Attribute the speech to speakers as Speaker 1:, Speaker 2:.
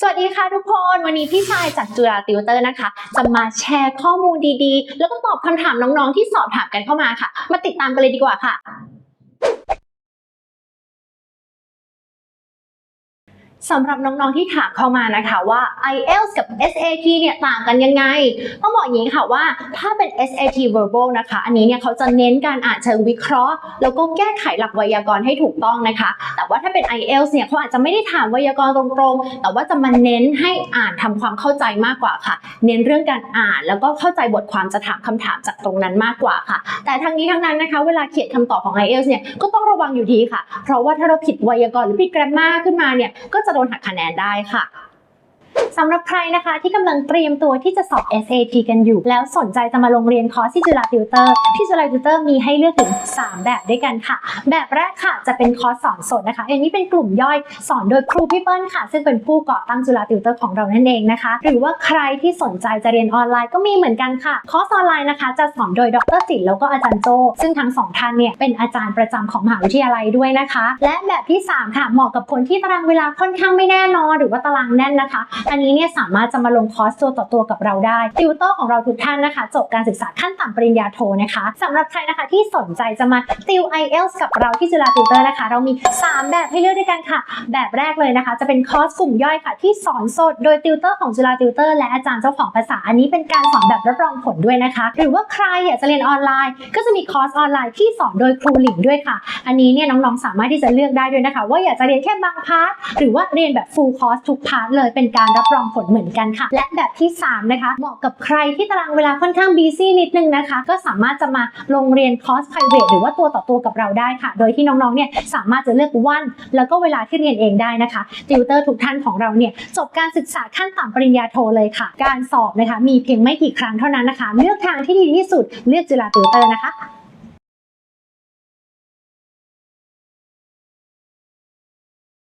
Speaker 1: สวัสดีค่ะทุกคน วันนี้พี่ชายจากจุฬาติวเตอร์นะคะ จะมาแชร์ข้อมูลดีๆ แล้วก็ตอบคำถามน้องๆที่สอบถามกันเข้ามาค่ะ มาติดตามกันเลยดีกว่าค่ะ สำหรับน้องๆที่ถามเข้ามานะคะว่า IELTS กับ SAT เนี่ยต่างกันยังไง ต้องบอกอย่างนี้ค่ะว่าถ้าเป็น SAT verbal นะคะ อันนี้เนี่ยเขาจะเน้นการอ่านเชิงวิเคราะห์ แล้วก็แก้ไขหลักไวยากรณ์ให้ถูกต้องนะคะ แต่ว่าถ้าเป็น IELTS เนี่ยเขาอาจจะไม่ได้ถามไวยากรณ์ตรงๆ แต่ว่าจะมาเน้นให้อ่านทำความเข้าใจมากกว่าค่ะ เน้นเรื่องการอ่านแล้วก็เข้าใจบทความจะถามคำถามจากตรงนั้นมากกว่าค่ะ แต่ทั้งนี้ทั้งนั้นนะคะ เวลาเขียนคำตอบของ IELTS เนี่ยก็ต้องระวังอยู่ดีค่ะ เพราะว่าถ้าเราผิดไวยากรณ์หรือผิด grammar ขึ้นมาเนี่ยก็จะโดนหักคะแนนได้ค่ะ สำหรับใครนะคะที่กำลังเตรียมตัวที่จะสอบ SAT กันอยู่ แล้วสนใจจะมาลงเรียนคอร์สที่จุฬาติวเตอร์ที่จุฬาติวเตอร์มีให้เลือกถึง 3 แบบด้วยกันค่ะ แบบแรกค่ะจะเป็นคอร์สสอนสดนะคะ อันนี้เป็นกลุ่มย่อยสอนโดยครูพี่เปิ้ลค่ะ ซึ่งเป็นผู้ก่อตั้งจุฬาติวเตอร์ของเรานั่นเองนะคะ หรือว่าใครที่สนใจจะเรียนออนไลน์ก็มีเหมือนกันค่ะ คอร์สออนไลน์นะคะ จะสอนโดยดรศิลแล้วก็อาจารย์โจ ซึ่งทั้งสองท่านเนี่ยเป็นอาจารย์ประจำของมหาวิทยาลัยด้วยนะคะ และแบบที่3ค่ะเหมาะกับคนที่ตารางเวลาค่อนข้างไม่แน่นอน หรือว่าตารางแน่นนะคะอันนี้เนี่ยสามารถจะมาลงคอร์สตัวต่อตัวกับเราได้ติวเตอร์ของเราทุกท่านนะคะ จบการศึกษาขั้นต่ำปริญญาโทนะคะสำหรับใครนะคะที่สนใจจะมาติว IELTS กับเราที่จุฬาติวเตอร์นะคะ เรามี 3 แบบให้เลือกด้วยกันค่ะ แบบแรกเลยนะคะ จะเป็นคอร์สกลุ่มย่อยค่ะที่สอนสดโดยติวเตอร์ของจุฬาติวเตอร์และอาจารย์เจ้าของภาษาอันนี้เป็นการสอนแบบรับรองผลด้วยนะคะ หรือว่าใครอยากจะเรียนออนไลน์ ก็จะมีคอร์สออนไลน์ที่สอนโดยครูหลิงด้วยค่ะ อันนี้เนี่ยน้องๆสามารถที่จะเลือกได้ด้วยนะคะ ว่าอยากจะเรียนแค่บางพาร์ทหรือว่าเรียนแบบ full course ทุกพาร์ทเลยเป็นการรับรองผลเหมือนกันค่ะ และแบบที่ 3 นะคะ เหมาะกับใครที่ตารางเวลาค่อนข้าง busy นิดนึงนะคะ ก็สามารถจะมาลงเรียนคอร์ส private หรือว่าตัวต่อตัวกับเราได้ค่ะ โดยที่น้องๆเนี่ยสามารถจะเลือกวัน แล้วก็เวลาที่เรียนเองได้นะคะติวเตอร์ทุกท่านของเราเนี่ยจบการศึกษาขั้นต่ำปริญญาโทเลยค่ะ การสอบนะคะมีเพียงไม่กี่ครั้งเท่านั้นนะคะ เลือกทางที่ดีที่สุดเลือกจุฬาติวเตอร์นะคะ